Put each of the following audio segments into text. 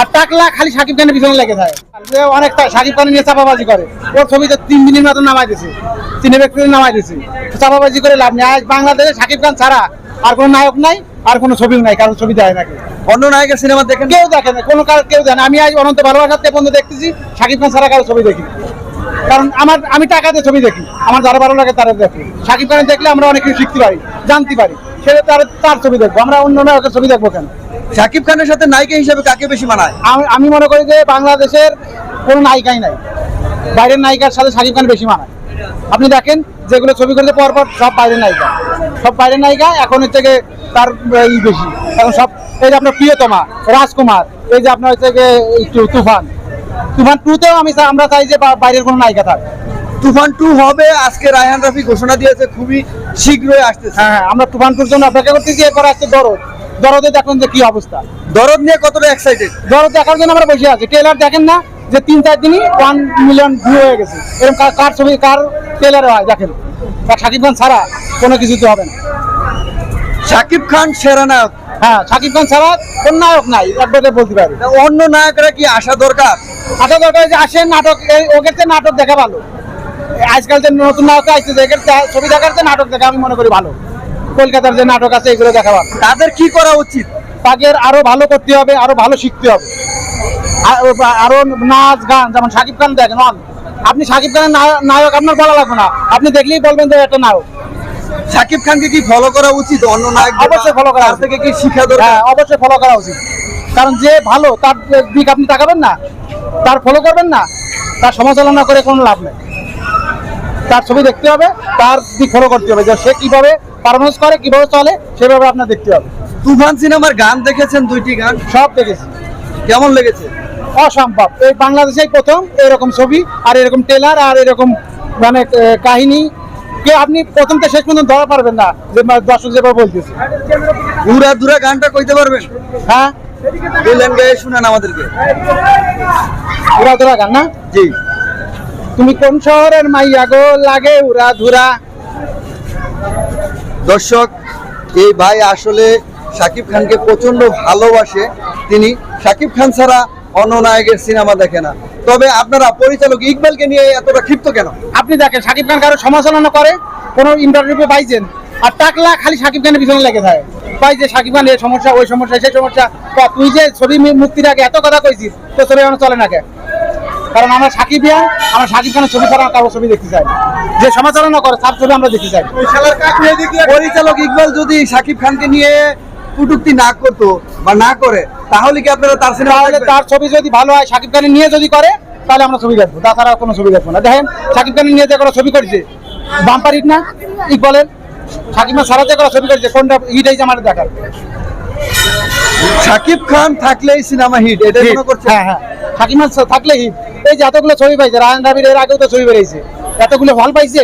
আর টাকলা খালি সাকিব খানের পিছনে লেগে থাকে যে অনেক সাকিব খানের নিয়ে চাপাবাজি করে। ওর ছবিতে তিন দিনের মতো নামাই দিছে। তিনে ব্যক্তিদের নামাই দিছে। চাপাবাজি করে লাভ নেই। আজ বাংলাদেশে সাকিব খান ছাড়া আর কোনো নায়ক নাই আর কোনো ছবিও নাই কারণ ছবি দেয় নাকি? অন্য নায়কের সিনেমা দেখেন? কেউ দেখে না কোনো কার কেউ দেখে না। আমি আজ অনন্ত ভালোবাসার বন্ধু দেখতেছি সাকিব খান ছাড়া কারও ছবি দেখি কারণ আমার আমি টাকাতে ছবি দেখি। আমার যারা ভালো লাগে তারা দেখি। সাকিব খান দেখলে আমরা অনেক কিছু শিখতে পারি জানতে পারি। সেটা তার তার ছবি দেখব। আমরা অন্য নায়কের ছবি দেখব কেন? শাকিব খানের সাথে নায়িকা হিসেবে কাকে বেশি মানায়? আমি মনে করি যে বাংলাদেশের কোনো নায়িকাই নাই। বাইরের নায়িকার সাথে শাকিব খান বেশি মানায়। আপনি দেখেন যেগুলো ছবি করতে পর পর সব বাইরের নায়িকা। সব বাইরের নায়িকা এখন হচ্ছে গিয়ে তার ই বেশি। এখন সব এই যে আপনার প্রিয়তমা রাজকুমার এই যে আপনার হচ্ছে গিয়ে একটু তুফান। তুফান টুতেও আমি আমরা চাই যে বাইরের কোনো নায়িকা থাক। তুফান টু হবে আজকে রায়হান রাফি ঘোষণা দিয়েছে খুবই শীঘ্রই আসতেছে। হ্যাঁ হ্যাঁ আমরা তুফান টুর জন্য অপেক্ষা করতেছি এরপর আসছে দরদ। দরদে দেখুন যে কি অবস্থা? দরদ নিয়ে কতটা এক্সাইটেড দরদ দেখার জন্য আমরা বসে আছি। ট্রেলার দেখেন না যে তিন চার দিনই ওয়ান মিলিয়ন ভিউ হয়ে গেছে। এরকম কার- ছবি কার ট্রেলারে হয় দেখেন। আর শাকিব খান ছাড়া কোনো কিছুতে হবে না। শাকিব খান সেরা নায়ক। হ্যাঁ শাকিব খান ছাড়া কোন নায়ক নাই একবারে বলতে পারি। অন্য নায়করা কি আসা দরকার? আচ্ছা দরকার যে আসেন নাটক ওদের নাটক দেখা ভালো। আজকাল যে নতুন নাটক আসছে ছবি দেখার চেয়ে নাটক দেখা আমি মনে করি ভালো। কলকাতার যে নাটক আছে এগুলো দেখা ভালো তাদের কি করা উচিত? তাদের আরও ভালো করতে হবে আরও ভালো শিখতে হবে। আর- নাচ গান যেমন শাকিব খান দেখেন আপনি শাকিব খানের নায়- নায়ক আপনার বলা লাগবে না। আপনি দেখলেই বলবেন যে একটা নায়ক। শাকিব খানকে কি ফলো করা উচিত? অন্য নায়ক অবশ্যই ফলো করা উচিত। থেকে কি শিক্ষা দরকার? হ্যাঁ অবশ্যই ফলো করা উচিত। কারণ যে ভালো তার দিক আপনি তাকাবেন না। তার ফলো করবেন না। তার সমালোচনা করে কোনো লাভ নেই। তার ছবি দেখতে হবে তার দিক ফলো করতে হবে যে সে কীভাবে পারফরমেন্স করে কীভাবে চলে সেভাবে আপনার দেখতে হবে। তুফান সিনেমার গান দেখেছেন দুইটি গান? সব দেখেছি। কেমন লেগেছে? অসম্ভব। এই বাংলাদেশেই প্রথম এরকম ছবি আর এরকম টেলার আর এরকম মানে কাহিনী। কে আপনি প্রথম থেকে শেষ পর্যন্ত ধরা পারবেন না যে দর্শক যেভাবে বলতেছে। উড়া দুরা গানটা কইতে পারবেন? হ্যাঁ? বললেন গায়ে শুনেন আমাদেরকে। উড়া ধরা গান না? জি। তুমি কোন শহরের মাইয়া গো লাগে উড়া ধুরা। দর্শক, এই ভাই আসলে শাকিব খানকে প্রচণ্ড ভালোবাসে। তিনি শাকিব খান ছাড়া অন্য নায়কের সিনেমা দেখে না। তবে আপনারা পরিচালক ইকবালকে নিয়ে এতটা ক্ষিপ্ত কেন? আপনি দেখেন, শাকিব খান কারও সমালোচনা করে, কোনো ইন্টারভিউ পাইছেন আর টাকলা খালি শাকিব খানের পিছনে লেগে থাকে পাই যে শাকিব খান এই সমস্যা, ওই সমস্যা, সেই সমস্যা তুই যে ছবি মুক্তির আগে এত কথা কইছিস, তো ছবি এখন চলে না কেন? কারণ আমরা সাকিব ইয়া আমরা শাকিব খানের ছবি ছাড়া কারও ছবি দেখতে চাই। যে সমালোচনা করে তার ছবি আমরা দেখতে চাই। পরিচালক ইকবাল যদি শাকিব খানকে নিয়ে কটূক্তি না করতো বা না করে তাহলে কি আপনারা তার সিনেমা? তার ছবি যদি ভালো হয় শাকিব খানের নিয়ে যদি করে তাহলে আমরা ছবি দেখব তাছাড়া কোনো ছবি দেখব না দেখেন শাকিব খানের নিয়ে যে কোনো ছবি করেছে বাম্পার হিট না ইকবলের শাকিব খান সারা যে কোনো ছবি করেছে কোনটা হয়েছে আমার দেখার শাকিব খান থাকলেই সিনেমা হিট এটা মনে করছেন? হ্যাঁ হ্যাঁ। শাকিব খান থাকলে হিট। এই যে এতগুলো ছবি পাইছে রায়ন রাবির এর আগেও তো ছবি বেরিয়েছে। এতগুলো হল পাইছে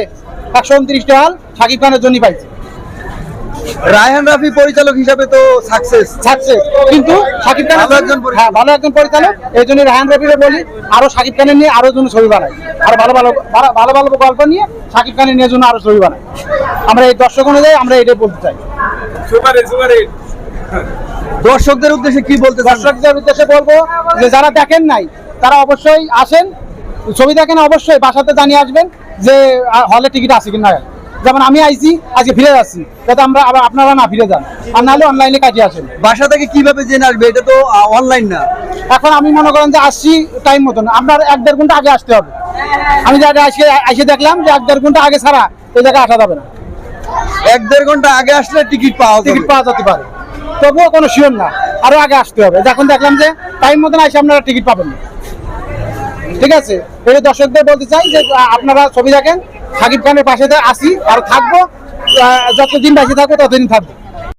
একশো উনত্রিশটা হল শাকিব খানের জন্যই পাইছে। রায়হান রাফি পরিচালক হিসাবে তো সাকসেস সাকসেস কিন্তু শাকিব খান একজন হ্যাঁ ভালো একজন পরিচালক। এই জন্য রাহান রবিরে বলি আরও শাকিব খানের নিয়ে আরও জন্য ছবি বানাই আর ভালো ভালো ভালো- ভালো গল্প নিয়ে শাকিব খানের নিয়ে জন্য আরও ছবি বানাই আমরা এই দর্শক অনুযায়ী আমরা এটাই বলতে চাই। দর্শকদের উদ্দেশ্যে কি বলতে? দর্শকদের উদ্দেশ্যে বলব যে যারা দেখেন নাই তারা অবশ্যই আসেন। ছবি দেখেন অবশ্যই বাসাতে জানিয়ে আসবেন যে হলে টিকিট আছে কিনা। যেমন আমি আইছি আজকে ফিরে যাচ্ছি যাতে আমরা আবার আপনারা না ফিরে যান। আর নাহলে অনলাইনে কাজে আসেন। বাসা থেকে কীভাবে জেনে আসবে? এটা তো অনলাইন না। এখন আমি মনে করেন যে আসছি টাইম মতন। আপনার এক দেড় ঘণ্টা আগে আসতে হবে। আমি যা আজকে এসে দেখলাম যে এক দেড় ঘণ্টা আগে ছাড়া এই জায়গায় আসা যাবে না। এক দেড় ঘণ্টা আগে আসলে টিকিট পাওয়া টিকিট পাওয়া যেতে পারে। তবুও কোনো শিওর না। আরও আগে আসতে হবে। যখন দেখলাম যে টাইম মতন আসে আপনারা টিকিট পাবেন ঠিক আছে? এই দর্শকদের বলতে চাই যে আপনারা ছবি দেখেন, সাকিব খানের পাশে আসি আর থাকব যতদিন বেঁচে থাকব ততদিন থাকব।